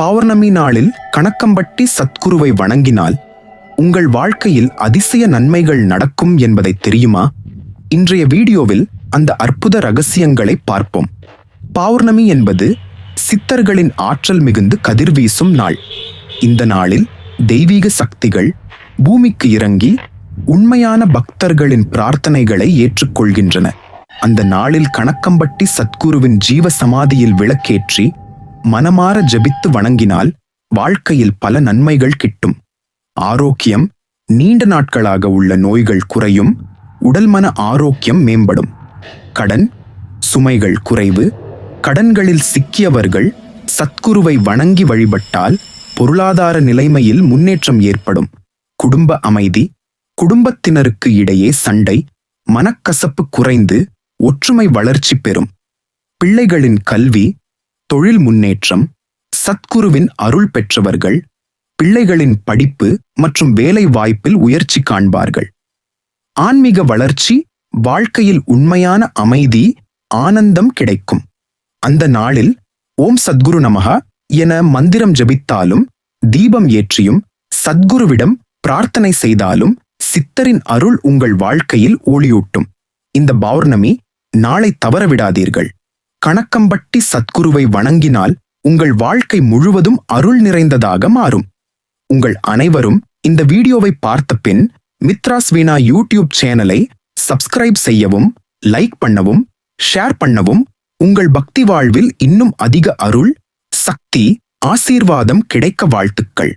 பௌர்ணமி நாளில் கணக்கம்பட்டி சத்குருவை வணங்கினால் உங்கள் வாழ்க்கையில் அதிசய நன்மைகள் நடக்கும் என்பதை தெரியுமா? இன்றைய வீடியோவில் அந்த அற்புத ரகசியங்களை பார்ப்போம். பௌர்ணமி என்பது சித்தர்களின் ஆற்றல் மிகுந்து கதிர்வீசும் நாள். இந்த நாளில் தெய்வீக சக்திகள் பூமிக்கு இறங்கி உண்மையான பக்தர்களின் பிரார்த்தனைகளை ஏற்றுக்கொள்கின்றன. அந்த நாளில் கணக்கம்பட்டி சத்குருவின் ஜீவ சமாதியில் விளக்கேற்றி மனமாற ஜெபித்து வணங்கினால் வாழ்க்கையில் பல நன்மைகள் கிட்டும். ஆரோக்கியம் நீண்ட நாட்களாக உள்ள நோய்கள் குறையும் உடல் மன ஆரோக்கியம் மேம்படும். கடன் சுமைகள் குறைவு கடன்களில் சிக்கியவர்கள் சத்குருவை வணங்கி வழிபட்டால் பொருளாதார நிலைமையில் முன்னேற்றம் ஏற்படும். குடும்ப அமைதி குடும்பத்தினருக்கு இடையே சண்டை மனக்கசப்பு குறைந்து ஒற்றுமை வளர்ச்சி பெறும். பிள்ளைகளின் கல்வி தொழில் முன்னேற்றம் சத்குருவின் அருள் பெற்றவர்கள் பிள்ளைகளின் படிப்பு மற்றும் வேலை வாய்ப்பில் உயர்ச்சி காண்பார்கள். ஆன்மீக வளர்ச்சி வாழ்க்கையில் உண்மையான அமைதி ஆனந்தம் கிடைக்கும். அந்த நாளில் ஓம் சத்குரு நமகா என மந்திரம் ஜபித்தாலும் தீபம் ஏற்றியும் சத்குருவிடம் பிரார்த்தனை செய்தாலும் சித்தரின் அருள் உங்கள் வாழ்க்கையில் ஒளியூட்டும். இந்த பௌர்ணமி நாளை தவறவிடாதீர்கள். கணக்கம்பட்டி சத்குருவை வணங்கினால் உங்கள் வாழ்க்கை முழுவதும் அருள் நிறைந்ததாக மாறும். உங்கள் அனைவரும் இந்த வீடியோவை பார்த்த பின் மித்ராஸ் வீணா யூடியூப் சேனலை சப்ஸ்கிரைப் செய்யவும் லைக் பண்ணவும் ஷேர் பண்ணவும் உங்கள் பக்தி வாழ்வில் இன்னும் அதிக அருள் சக்தி ஆசீர்வாதம் கிடைக்க வாழ்த்துக்கள்.